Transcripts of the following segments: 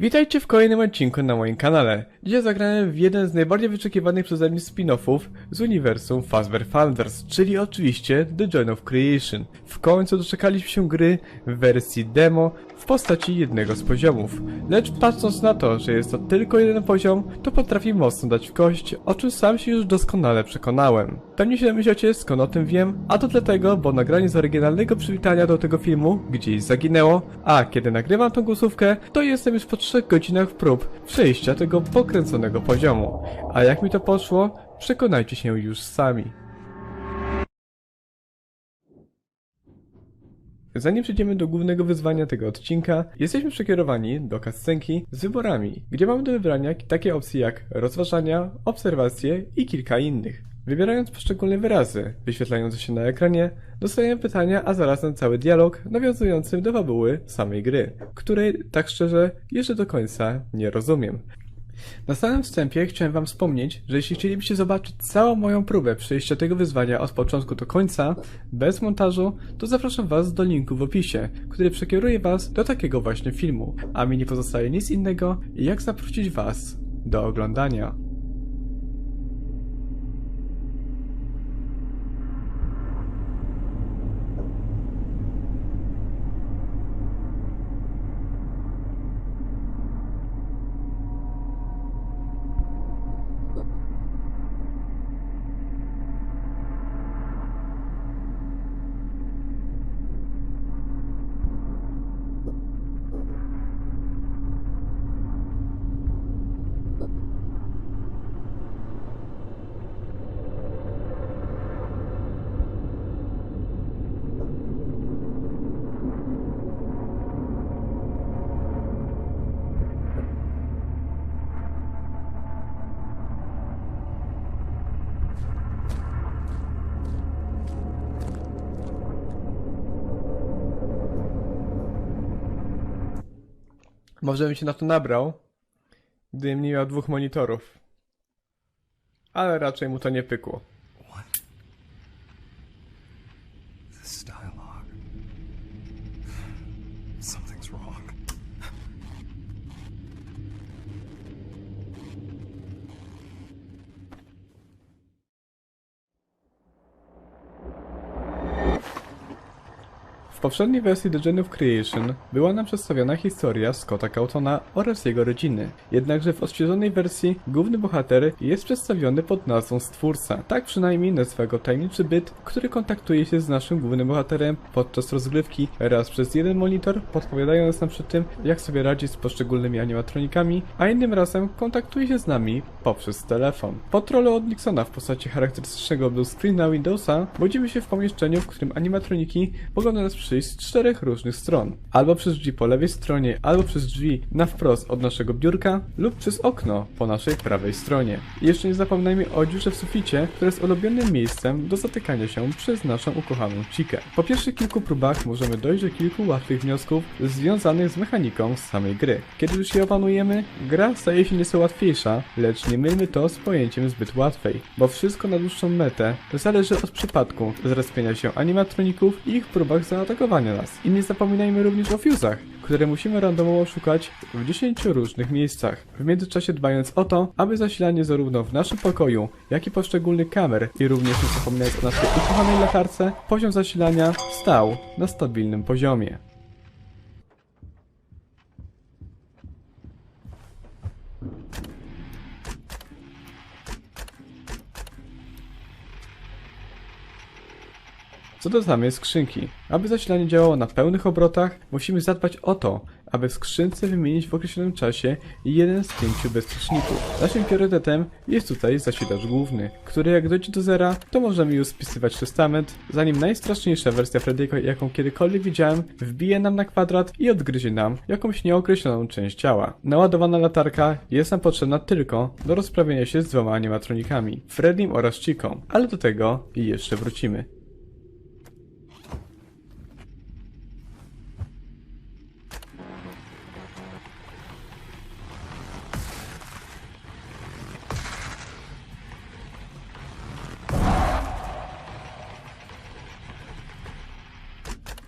Witajcie w kolejnym odcinku na moim kanale. Dzisiaj zagrałem w jeden z najbardziej wyczekiwanych przeze mnie spin-offów z uniwersum Fazbear Founders, czyli oczywiście The Joy of Creation. W końcu doczekaliśmy się gry w wersji demo w postaci jednego z poziomów. Lecz patrząc na to, że jest to tylko jeden poziom, to potrafi mocno dać w kość, o czym sam się już doskonale przekonałem. Pewnie się domyślacie skąd o tym wiem, a to dlatego, bo nagranie z oryginalnego przywitania do tego filmu gdzieś zaginęło, a kiedy nagrywam tą głosówkę, to jestem już po 3 godzinach prób przejścia tego pokręconego poziomu. A jak mi to poszło, przekonajcie się już sami. Zanim przejdziemy do głównego wyzwania tego odcinka, jesteśmy przekierowani do kascenki z wyborami, gdzie mamy do wybrania takie opcje jak rozważania, obserwacje i kilka innych. Wybierając poszczególne wyrazy wyświetlające się na ekranie, dostajemy pytania, a zarazem cały dialog nawiązujący do fabuły samej gry, której, tak szczerze, jeszcze do końca nie rozumiem. Na samym wstępie chciałem wam wspomnieć, że jeśli chcielibyście zobaczyć całą moją próbę przejścia tego wyzwania od początku do końca, bez montażu, to zapraszam was do linku w opisie, który przekieruje was do takiego właśnie filmu, a mi nie pozostaje nic innego, jak zaprosić was do oglądania. Może bym się na to nabrał, gdybym nie miał dwóch monitorów. Ale raczej mu to nie pykło. W poprzedniej wersji The Gen of Creation była nam przedstawiona historia Scotta Cautona oraz jego rodziny. Jednakże w odświeżonej wersji główny bohater jest przedstawiony pod nazwą Stwórca. Tak przynajmniej nazywa go tajemniczy byt, który kontaktuje się z naszym głównym bohaterem podczas rozgrywki raz przez jeden monitor, podpowiadając nam przy tym, jak sobie radzić z poszczególnymi animatronikami, a innym razem kontaktuje się z nami poprzez telefon. Pod rolę od Nixona w postaci charakterystycznego blue Windowsa budzimy się w pomieszczeniu, w którym animatroniki do nas przyjść z czterech różnych stron. Albo przez drzwi po lewej stronie, albo przez drzwi na wprost od naszego biurka, lub przez okno po naszej prawej stronie. I jeszcze nie zapominajmy o dziurze w suficie, która jest ulubionym miejscem do zatykania się przez naszą ukochaną cikę. Po pierwszych kilku próbach możemy dojść do kilku łatwych wniosków związanych z mechaniką samej gry. Kiedy już je opanujemy, gra staje się nieco łatwiejsza, lecz nie mylmy to z pojęciem zbyt łatwej, bo wszystko na dłuższą metę zależy od przypadku zrespienia się animatroników i ich próbach zaatakowania nas. I nie zapominajmy również o fuzach, które musimy randomowo szukać w 10 różnych miejscach. W międzyczasie dbając o to, aby zasilanie zarówno w naszym pokoju, jak i poszczególnych kamer i również nie zapominając o naszej ukochanej latarce, poziom zasilania stał na stabilnym poziomie. Co do samej skrzynki. Aby zasilanie działało na pełnych obrotach, musimy zadbać o to, aby w skrzynce wymienić w określonym czasie jeden z pięciu bezpieczników. Naszym priorytetem jest tutaj zasilacz główny, który jak dojdzie do zera, to możemy już spisywać testament, zanim najstraszniejsza wersja Freddy'ego, jaką kiedykolwiek widziałem, wbije nam na kwadrat i odgryzie nam jakąś nieokreśloną część ciała. Naładowana latarka jest nam potrzebna tylko do rozprawienia się z dwoma animatronikami, Freddym oraz Chiką, ale do tego jeszcze wrócimy.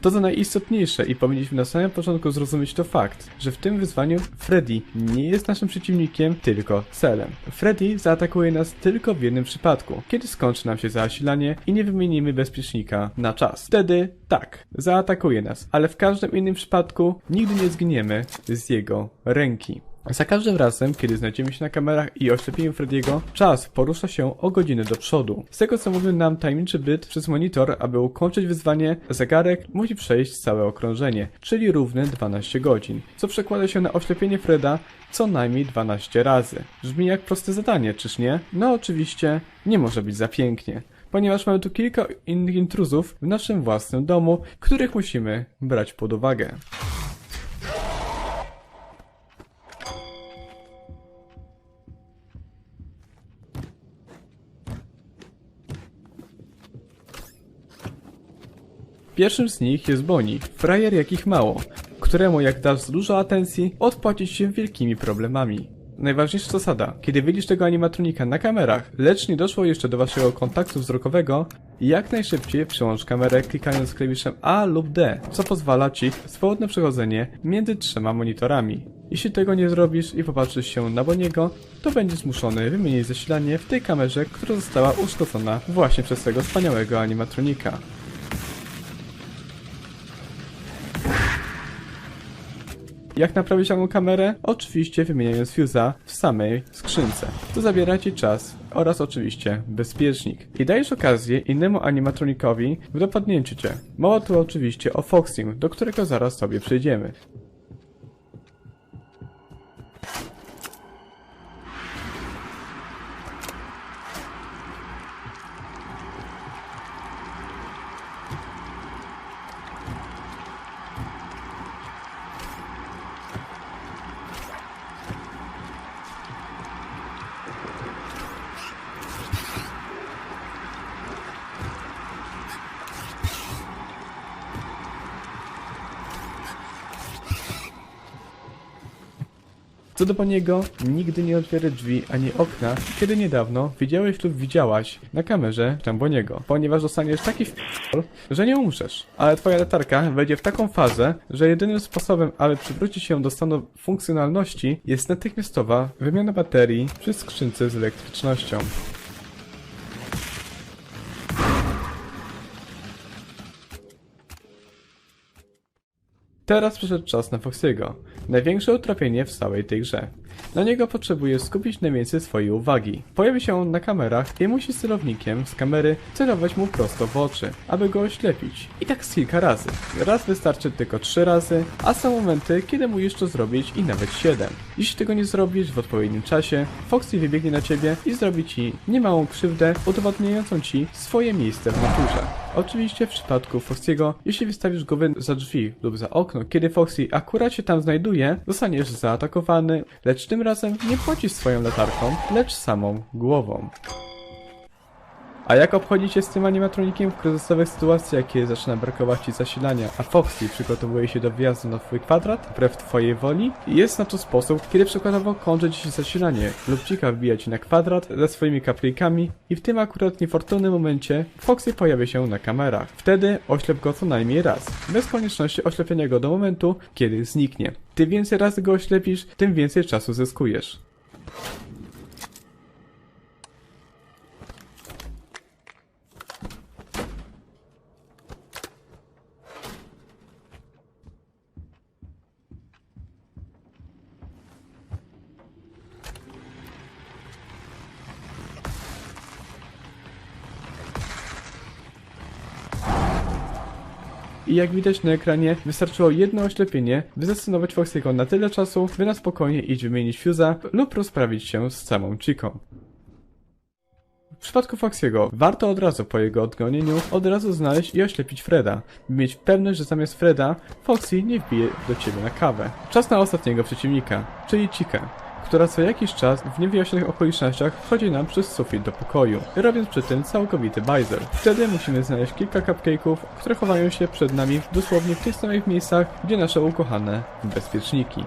To co najistotniejsze i powinniśmy na samym początku zrozumieć to fakt, że w tym wyzwaniu Freddy nie jest naszym przeciwnikiem, tylko celem. Freddy zaatakuje nas tylko w jednym przypadku, kiedy skończy nam się zasilanie i nie wymienimy bezpiecznika na czas. Wtedy tak, zaatakuje nas, ale w każdym innym przypadku nigdy nie zginiemy z jego ręki. Za każdym razem, kiedy znajdziemy się na kamerach i oślepimy Frediego, czas porusza się o godzinę do przodu. Z tego co mówił nam tajemniczy byt przez monitor, aby ukończyć wyzwanie, zegarek musi przejść całe okrążenie, czyli równe 12 godzin, co przekłada się na oślepienie Freda co najmniej 12 razy. Brzmi jak proste zadanie, czyż nie? No oczywiście, nie może być za pięknie. Ponieważ mamy tu kilka innych intruzów w naszym własnym domu, których musimy brać pod uwagę. Pierwszym z nich jest Bonnie, frajer jakich mało, któremu jak dasz dużo atencji, odpłacić się wielkimi problemami. Najważniejsza zasada, kiedy widzisz tego animatronika na kamerach, lecz nie doszło jeszcze do waszego kontaktu wzrokowego, jak najszybciej przełącz kamerę klikając klawiszem A lub D, co pozwala ci swobodne przechodzenie między trzema monitorami. Jeśli tego nie zrobisz i popatrzysz się na Boniego, to będziesz zmuszony wymienić zasilanie w tej kamerze, która została uszkodzona właśnie przez tego wspaniałego animatronika. Jak naprawić samą kamerę? Oczywiście wymieniając fuse'a w samej skrzynce. To zabiera Ci czas oraz oczywiście bezpiecznik. I dajesz okazję innemu animatronikowi w dopadnięciu Cię. Mowa tu oczywiście o Foxim, do którego zaraz sobie przejdziemy. Co do Boniego, nigdy nie otwieraj drzwi ani okna, kiedy niedawno widziałeś lub widziałaś na kamerze tam Boniego, ponieważ dostaniesz taki f***, że nie umrzesz. Ale twoja latarka wejdzie w taką fazę, że jedynym sposobem, aby przywrócić się do stanu funkcjonalności jest natychmiastowa wymiana baterii przy skrzynce z elektrycznością. Teraz przyszedł czas na Foxiego. Największe utrapienie w całej tej grze. Na niego potrzebujesz skupić najwięcej swojej uwagi. Pojawi się on na kamerach i musi celownikiem z kamery celować mu prosto w oczy, aby go oślepić. I tak z kilka razy. Raz wystarczy tylko trzy razy, a są momenty, kiedy musisz to zrobić i nawet siedem. Jeśli tego nie zrobisz w odpowiednim czasie, Foxy wybiegnie na ciebie i zrobi ci niemałą krzywdę, udowadniającą ci swoje miejsce w naturze. Oczywiście w przypadku Foxiego, jeśli wystawisz głowę za drzwi lub za okno, kiedy Foxy akurat się tam znajduje, zostaniesz zaatakowany, lecz tym razem nie płacisz swoją latarką, lecz samą głową. A jak obchodzić się z tym animatronikiem w kryzysowych sytuacjach, kiedy zaczyna brakować ci zasilania, a Foxy przygotowuje się do wjazdu na twój kwadrat, wbrew twojej woli? Jest na to sposób, kiedy przykładowo kończy ci się zasilanie, lub cika wbija ci na kwadrat ze swoimi kaplikami i w tym akurat niefortunnym momencie Foxy pojawia się na kamerach. Wtedy oślep go co najmniej raz, bez konieczności oślepienia go do momentu, kiedy zniknie. Tym więcej razy go oślepisz, tym więcej czasu zyskujesz. I jak widać na ekranie, wystarczyło jedno oślepienie, by zastanowić Foxy'ego na tyle czasu, by na spokojnie iść wymienić fuse'a lub rozprawić się z samą Chiką. W przypadku Foxy'ego warto od razu po jego odgonieniu od razu znaleźć i oślepić Freda, by mieć pewność, że zamiast Freda, Foxy nie wbije do ciebie na kawę. Czas na ostatniego przeciwnika, czyli Chikę która co jakiś czas w niewyjaśnionych okolicznościach wchodzi nam przez sufit do pokoju, robiąc przy tym całkowity bajzel. Wtedy musimy znaleźć kilka cupcake'ów, które chowają się przed nami dosłownie w tych samych miejscach, gdzie nasze ukochane bezpieczniki.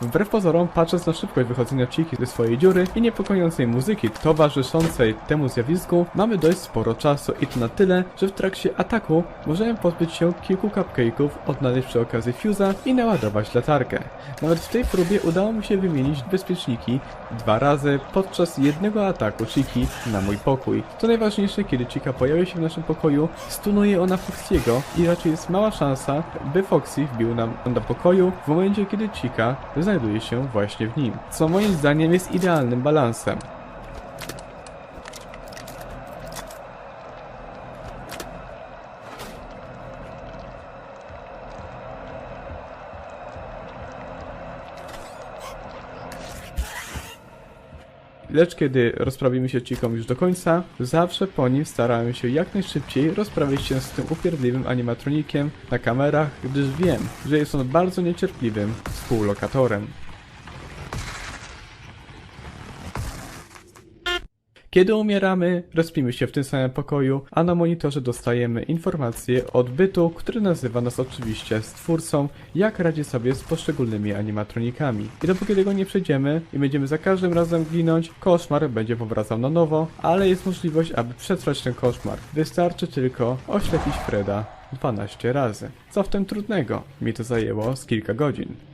Wbrew pozorom, patrząc na szybkość wychodzenia Chiki ze swojej dziury i niepokojącej muzyki towarzyszącej temu zjawisku, mamy dość sporo czasu i to na tyle, że w trakcie ataku możemy pozbyć się kilku cupcake'ów, odnaleźć przy okazji fuse'a i naładować latarkę. Nawet w tej próbie udało mi się wymienić bezpieczniki dwa razy podczas jednego ataku Chiki na mój pokój. To najważniejsze, kiedy Chica pojawi się w naszym pokoju, stunuje ona Foxiego i raczej jest mała szansa, by Foxy wbił nam do pokoju w momencie, kiedy Chica znajduje się właśnie w nim. Co moim zdaniem jest idealnym balansem. Lecz kiedy rozprawimy się ciką już do końca, zawsze po nim starałem się jak najszybciej rozprawić się z tym upierdliwym animatronikiem na kamerach, gdyż wiem, że jest on bardzo niecierpliwym współlokatorem. Kiedy umieramy, respimy się w tym samym pokoju, a na monitorze dostajemy informację od bytu, który nazywa nas oczywiście stwórcą, jak radzi sobie z poszczególnymi animatronikami. I dopóki tego nie przejdziemy i będziemy za każdym razem ginąć, koszmar będzie powracał na nowo, ale jest możliwość, aby przetrwać ten koszmar. Wystarczy tylko oślepić Freda 12 razy. Co w tym trudnego? Mi to zajęło z kilka godzin.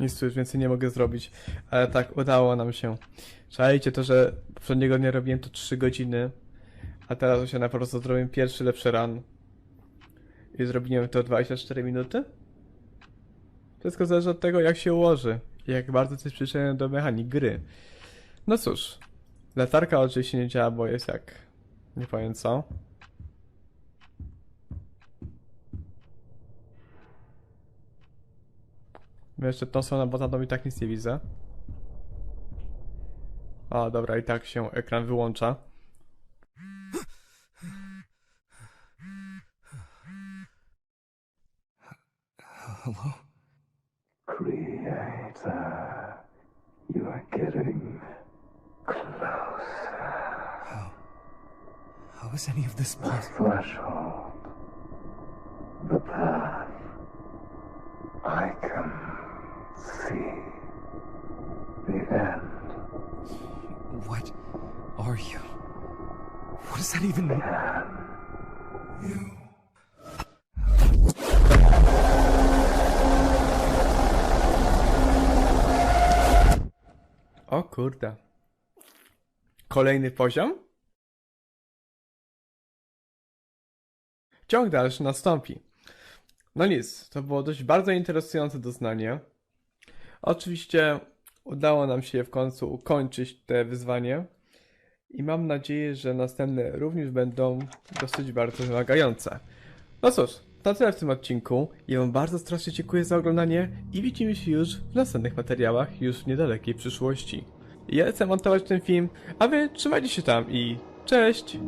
Nic już więcej nie mogę zrobić, ale tak, udało nam się. Czajcie to, że poprzedniego nie robiłem to 3 godziny, a teraz się na prostu zrobiłem pierwszy lepszy run. I zrobiłem to 24 minuty? Wszystko zależy od tego, jak się ułoży jak bardzo jesteś przyczyniony do mechanik gry. No cóż, latarka oczywiście nie działa, bo jest jak... nie powiem co. Jeszcze tą stronę, bo tam i tak nic nie widzę. A, dobra, i tak się ekran wyłącza. Hello? Creator, you are getting close. How? How is any of this The possible? threshold, the path. I even You. O kurde. Kolejny poziom? Ciąg dalszy nastąpi. No nic, to było dość bardzo interesujące doznanie. Oczywiście udało nam się w końcu ukończyć te wyzwanie i mam nadzieję, że następne również będą dosyć bardzo wymagające. No cóż, to tyle w tym odcinku. Ja wam bardzo strasznie dziękuję za oglądanie i widzimy się już w następnych materiałach już w niedalekiej przyszłości. Ja chcę montować ten film, a wy trzymajcie się tam i cześć!